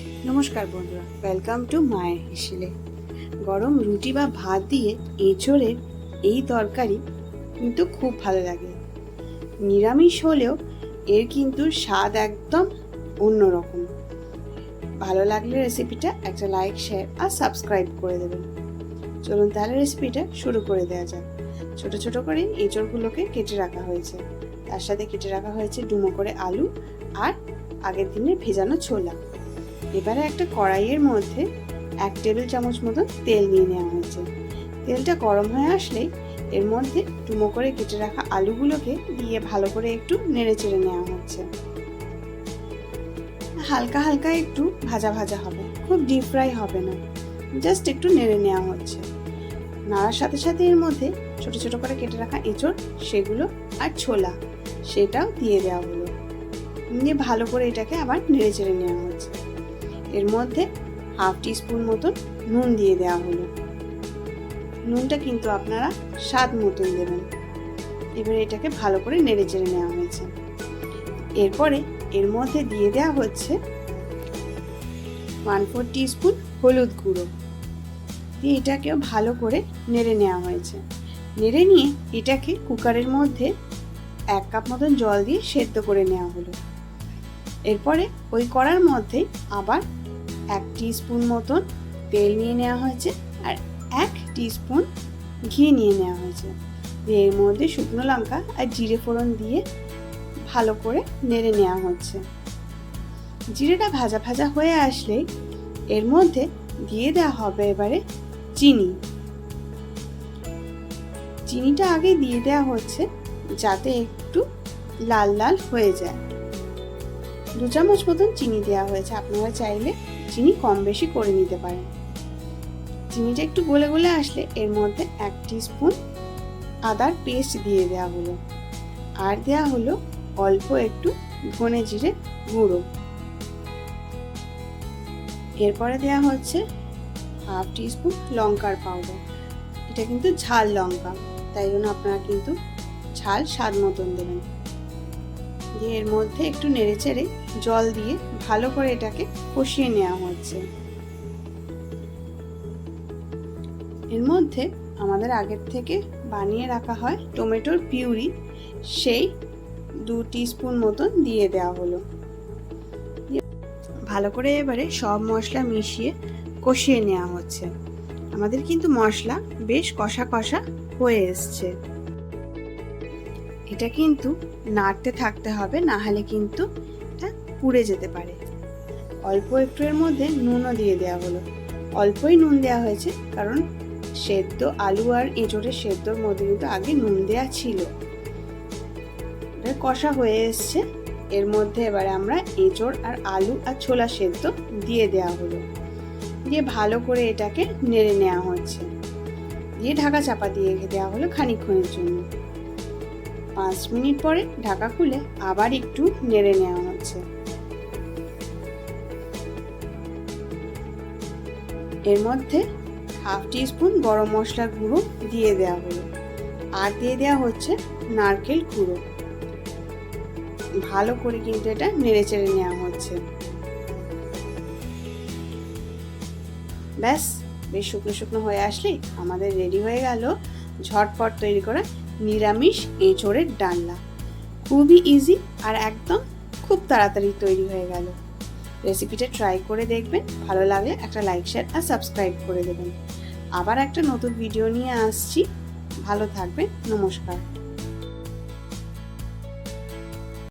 নমস্কার বন্ধুরা welcome to মায়ের হিসেলে। গরম রুটি বা ভাত দিয়ে এঁচড়ের এই তরকারি কিন্তু খুব ভালো লাগে। নিরামিষ হলেও এর কিন্তু স্বাদ একদম অন্যরকম। ভালো লাগলে রেসিপিটা একটা লাইক শেয়ার আর সাবস্ক্রাইব করে দেবেন। চলুন তাহলে রেসিপিটা শুরু করে দেওয়া যাক। ছোট ছোট করে এঁচড়গুলোকে কেটে রাখা হয়েছে। তার সাথে কেটে রাখা হয়েছে ডুমো করে আলু আর আগের দিনের ভেজানো ছোলা। এবারে একটা কড়াইয়ের মধ্যে এক টেবিল চামচ মতন তেল নিয়ে নেওয়া হয়েছে। তেলটা গরম হয়ে আসলেই এর মধ্যে ডুমো করে কেটে রাখা আলুগুলোকে দিয়ে ভালো করে একটু নেড়ে চেড়ে নেওয়া হচ্ছে। হালকা হালকা একটু ভাজা ভাজা হবে, খুব ডিপ ফ্রাই হবে না জাস্ট একটু নেড়ে নেওয়া হচ্ছে। নাড়ার সাথে সাথে এর মধ্যে ছোট ছোট করে কেটে রাখা এঁচড়, সেগুলো আর ছোলা, সেটাও দিয়ে দেওয়া হলো। নিয়ে ভালো করে এটাকে আবার নেড়ে চেড়ে নেওয়া হচ্ছে। এর মধ্যে হাফ টিস্পুন মতন নুন দিয়ে দেওয়া হলো। নুনটা কিন্তু আপনারা স্বাদ মতন দেবেন। এবার এটাকে ভালো করে নেড়ে চেড়ে নেওয়া হয়েছে। এরপরে এর মধ্যে দিয়ে দেওয়া হচ্ছে ওয়ান ফোর টিস্পুন হলুদ গুঁড়ো। দিয়ে এটাকেও ভালো করে নেড়ে নেওয়া হয়েছে। নেড়ে নিয়ে এটাকে কুকারের মধ্যে এক কাপ মতন জল দিয়ে সেদ্ধ করে নেওয়া হলো। এরপরে ওই কড়ার মধ্যে আবার এক স্পুন মতন তেল নিয়ে নেওয়া হয়েছে আর এক স্পুন ঘি নিয়ে নেওয়া হয়েছে। এর মধ্যে শুকনো লঙ্কা আর জিরে ফোড়ন দিয়ে ভালো করে নেড়ে নেওয়া হচ্ছে। জিরেটা ভাজা ভাজা হয়ে আসলে এর মধ্যে দিয়ে দেওয়া হবে এবারে চিনি। চিনিটা আগে দিয়ে দেওয়া হচ্ছে যাতে একটু লাল লাল হয়ে যায়। দু চামচ মতন চিনি দেওয়া হয়েছে। আপনারা চাইলে চিনি কম বেশি করে নিতে পারেন। চিনিটা একটু গলে গলে আসলে এর মধ্যে এক স্পুন আদার পেস্ট দিয়ে দেওয়া হলো। আর দেওয়া হলো অল্প একটু ধনে জিরে গুঁড়ো। এরপরে দেওয়া হচ্ছে হাফ স্পুন লঙ্কার পাউডার এটা কিন্তু ঝাল লঙ্কা, তাই জন্য আপনারা কিন্তু ঝাল স্বাদ মতন দেবেন। এর মধ্যে একটু নেড়েচেড়ে জল দিয়ে ভালো করে এটাকে কষিয়ে নেওয়া হচ্ছে। এর মধ্যে আমাদের আগের থেকে বানিয়ে রাখা হয় টমেটোর পিউরি, সেই দু স্পুন মতন দিয়ে দেওয়া হলো। ভালো করে এবারে সব মশলা মিশিয়ে কষিয়ে নেওয়া হচ্ছে। আমাদের কিন্তু মশলা বেশ কষা কষা হয়ে এসছে। এটা কিন্তু নাড়তে থাকতে হবে না হলে কিন্তু এটা পুড়ে যেতে পারে। অল্প একটু এর মধ্যে নুনও দিয়ে দেওয়া হলো। অল্পই নুন দেওয়া হয়েছে, কারণ সেদ্ধ আলু আর এঁচড়ের সেদ্ধর মধ্যে কিন্তু আগে নুন দেওয়া ছিল। কষা হয়ে এসছে। এর মধ্যে এবারে আমরা এঁচড় আর আলু আর ছোলা সেদ্ধ দিয়ে দেওয়া হলো। দিয়ে ভালো করে এটাকে নেড়ে নেওয়া হচ্ছে। দিয়ে ঢাকা চাপা দিয়ে দেওয়া হলো খানিক্ষণের জন্য। পাঁচ মিনিট পরে ঢাকা খুলে আবার একটু নেড়ে নেওয়া হচ্ছে। এর মধ্যে হাফ স্পুন গরম মশলার গুঁড়ো দিয়ে দেওয়া হলো। আর দিয়ে দেওয়া হচ্ছে নারকেল গুঁড়ো ভালো করে কিন্তু এটা নেড়ে চেড়ে নেওয়া হচ্ছে। ব্যাস, বেশ শুকনো শুকনো হয়ে আসলেই আমাদের রেডি হয়ে গেল ঝটপট তৈরি করা নিরামিষ এঁচড়ের ডালনা। খুবই ইজি আর একদম খুব তাড়াতাড়ি তৈরি হয়ে গেল। রেসিপিটা ট্রাই করে দেখবেন, ভালো লাগলে একটা লাইক শেয়ার আর সাবস্ক্রাইব করে দেবেন। আবার একটা নতুন ভিডিও নিয়ে আসছি। ভালো থাকবেন, নমস্কার।